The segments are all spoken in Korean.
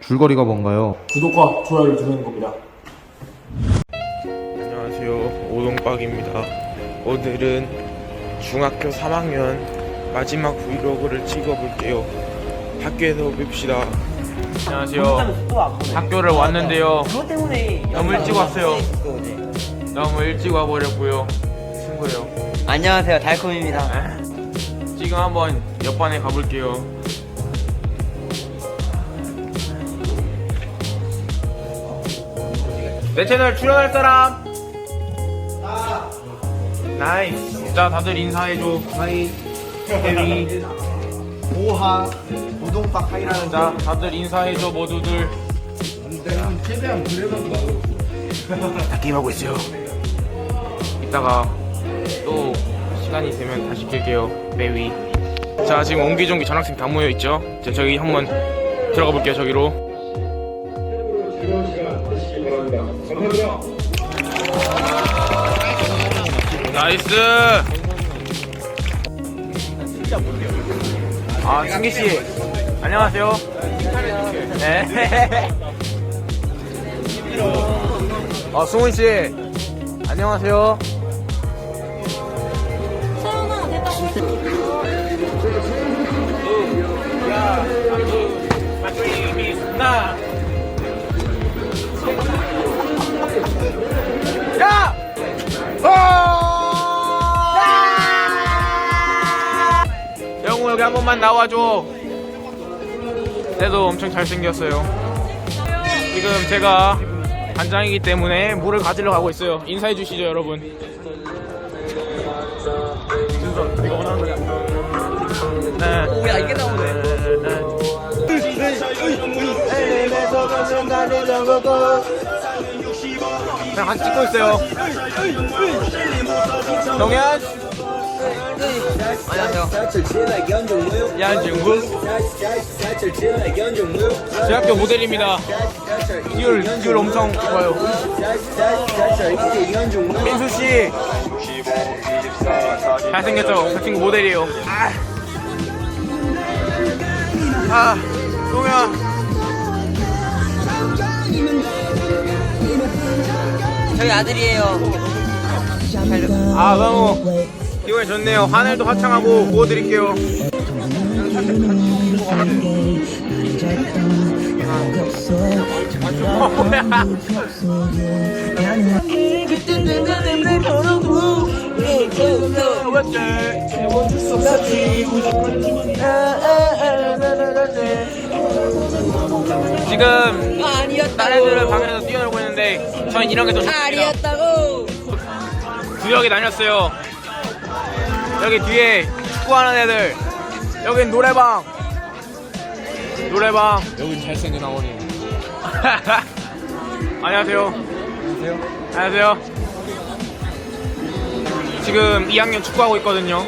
줄거리가 뭔가요? 구독과 좋아요를 누르는 겁니다. 안녕하세요. 오동박입니다. 오늘은 중학교 3학년 마지막 브이로그를 찍어볼게요. 학교에서 뵙시다. 안녕하세요. 학교를 왔는데요. 너무 일찍 왔어요. 너무 일찍 와버렸고요. 친구예요. 안녕하세요. 달콤입니다. 지금 한번 옆반에 가볼게요 내 채널 출연할 사람. 나이스. 자 다들 인사해줘. 하이. 해리. 오하. 우동박 하이라는 자 다들 인사해줘 모두들. 최대한 그래도 다 게임하고 있어요. 이따가 또 시간이 되면 다시 킬게요. 매위 자 지금 옹기종기 전학생 다 모여있죠? 이제 저기 한번 들어가 볼게요 저기로 나이스 아 승기 씨 안녕하세요 네 아, 승훈 씨. 안녕하세요. 서연아 됐다 나. 한 번만 나와줘. 내도 엄청 잘생겼어요. 지금 제가 반장이기 때문에 물을 가지러 가고 있어요. 인사해 주시죠, 여러분. 네. 그냥 같이 찍고 있어요. 동현, 안녕하세요 양진구, 제 학교 모델입니다. 비율, 비율 엄청 좋아요. 민수 씨, 잘생겼죠? 그 친구 모델이에요. 아, 아 동현. 저희 아들이에요 아 너무 기분이 좋네요. 하늘도 화창하고 구워드릴게요. 지금 다른 애들은 방에서 뛰어놀고 있는데 저는 이런 게더 좋습니다. 아니었다고. 구역에 다녔어요. 여기 뒤에 축구하는 애들. 여긴 노래방. 노래방. 여긴 잘생긴 아버님. 안녕하세요. 안녕하세요. 안녕하세요. 지금 2학년 축구하고 있거든요.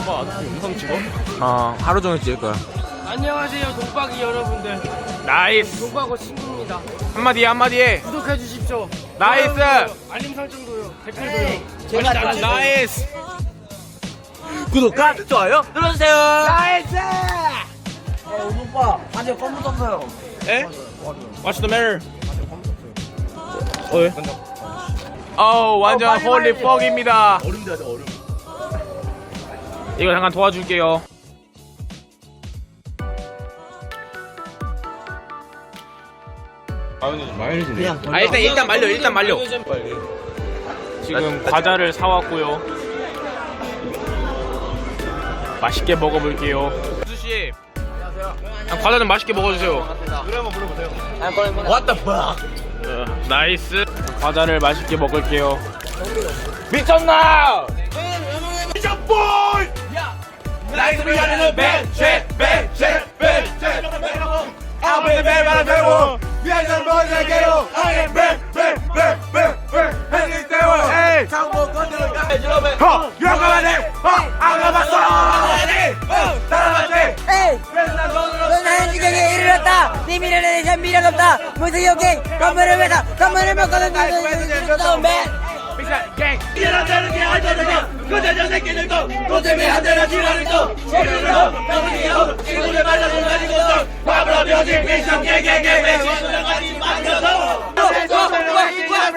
오빠 아직도 영상 찍어? 어 하루 종일 찍을 거야. 안녕하세요, 동박이 여러분들. 나이스. 동박고 친구입니다. 한마디 해, 한마디 해. 구독해 주십시오. 나이스. 좋아요요, 알림 설정도요. 댓글도요. 제가 나, 나이스. 구독과 좋아요 눌러주세요 나이스. 오빠 아직 껌 묻었어요 에? What's the matter? 어, 왜? 어우, 완전 홀리 퍽입니다. 얼음 들어가자, 얼음. 이거 잠깐 도와줄게요. 그냥 아, 일단, 일단 말려, 일단 말려. 지금 과자를 사왔고요. 맛있게 먹어볼게요. 수씨. 안녕하세요. 과자 좀 맛있게 먹어주세요. What the fuck 어, 나이스. 과자를 맛있게 먹을게요. 미쳤나? 미쳤보이! 나이스 미안해는 배체 배체 배체 아무리 배만 배워 미안해는 뭐냐게요 아예 배배배배배 해리 때워 에이 장 모 건드려 가지러면 허 유학가만해 허 아가봤어 따라봤지 에이 그래서 난 너는 넌 한시경에 이르렀다 네 미련에 대한 미련 없다 무슨 욕이 카메라맨아 카메라맨 카메라맨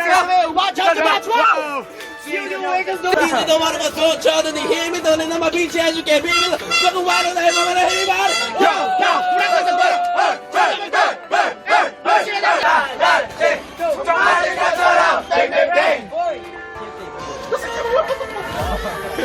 빅샷 갱 힘이 더 많은 저는 이 힘이 더 내는 마 비치해줄게. 비밀 조금 와는 날 먹어라 힘이 많아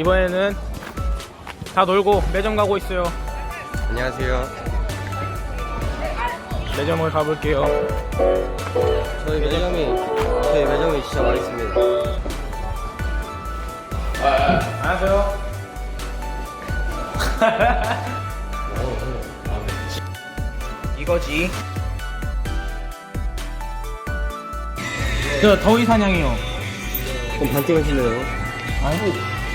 이번에는 다 놀고 매점 가고 있어요 안녕하세요. 매점을 가볼게요 저희 매점이 저희 매점이 진짜 맛있습니다. 안녕하세요 이거지 저 더위 사냥이요 그럼 반띵을 주네요. 아니.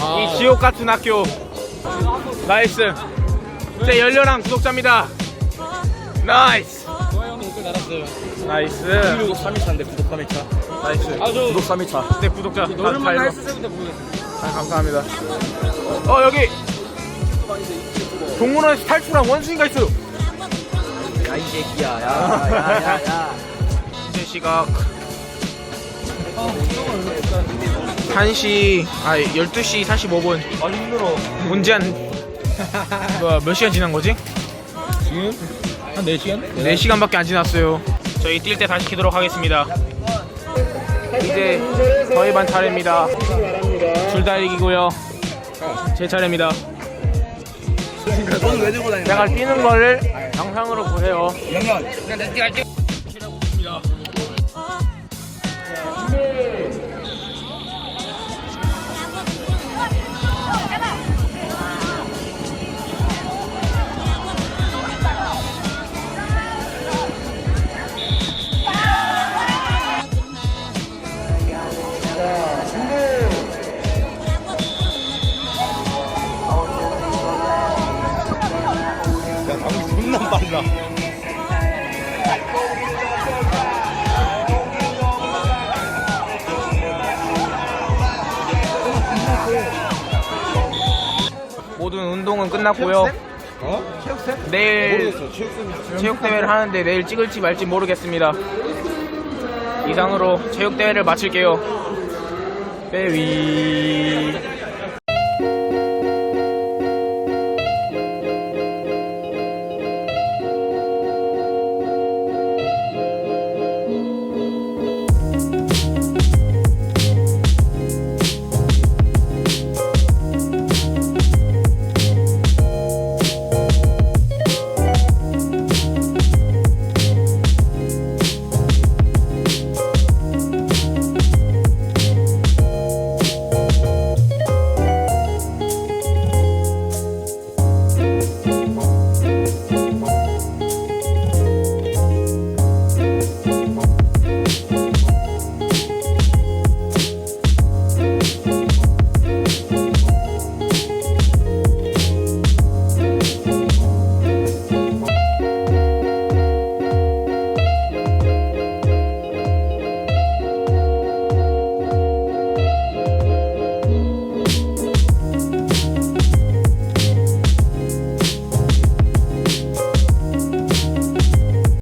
이 지옥 같은 학교. 나이스. 제 열렬한 구독자입니다. 나이스. 나이스. 구독 3일차인데 구독 3일차. 나이스. 구독 3일차. 네 구독자. 너를만 날 쓰는데 모르겠어요. 아, 감사합니다. 어 여기. 동물원에서 탈출한 원숭이가 있어요. 야이 새끼야. 야야야야. 현재 시각 1시 아 12시 45분. 아 힘들어. 문제 한 뭐야 몇 시간 지난 거지? 지금? 한 4시간? 4시간밖에 안 지났어요. 저희 뛸 때 다시 키도록 하겠습니다. 이제 저희 반 차례입니다. 둘다 이기고요. 제 차례입니다. 왜 들고 내가 뛰는 거를 영상으로 보세요 모든 운동은 끝났고요. 내일 체육대회를 하는데 내일 찍을지 말지 모르겠습니다. 이상으로 체육대회를 마칠게요. 빼위.